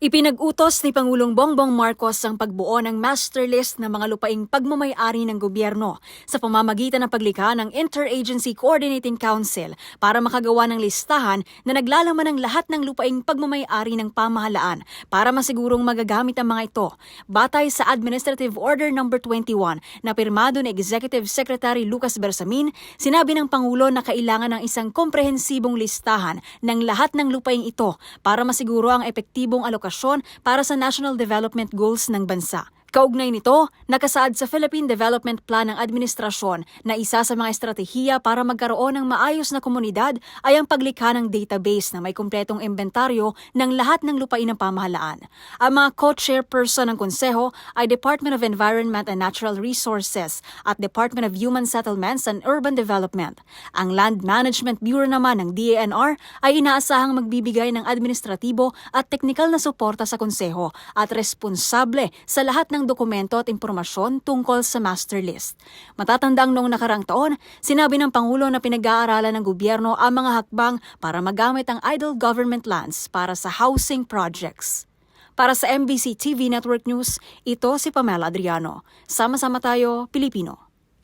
Ipinag-utos ni Pangulong Bongbong Marcos ang pagbuo ng master list ng mga lupaing pagmamayari ng gobyerno sa pamamagitan ng paglikha ng Interagency Coordinating Council para makagawa ng listahan na naglalaman ng lahat ng lupaing pagmamayari ng pamahalaan para masigurong magagamit ang mga ito. Batay sa Administrative Order No. 21 na pirmado ni Executive Secretary Lucas Bersamin, sinabi ng Pangulo na kailangan ng isang komprehensibong listahan ng lahat ng lupaing ito para masiguro ang epektibong alokasyon para sa National Development Goals ng bansa. Kaugnay nito, nakasaad sa Philippine Development Plan ng Administrasyon na isa sa mga estratehiya para magkaroon ng maayos na komunidad ay ang paglikha ng database na may kumpletong inventaryo ng lahat ng lupain ng pamahalaan. Ang mga co-chairperson ng konseho ay Department of Environment and Natural Resources at Department of Human Settlements and Urban Development. Ang Land Management Bureau naman ng DANR ay inaasahang magbibigay ng administratibo at teknikal na suporta sa konseho at responsable sa lahat ng dokumento at impormasyon tungkol sa master list. Matatandang noong nakarang taon, sinabi ng Pangulo na pinag-aaralan ng gobyerno ang mga hakbang para magamit ang idle government lands para sa housing projects. Para sa MBC TV Network News, ito si Pamela Adriano. Sama-sama tayo, Pilipino.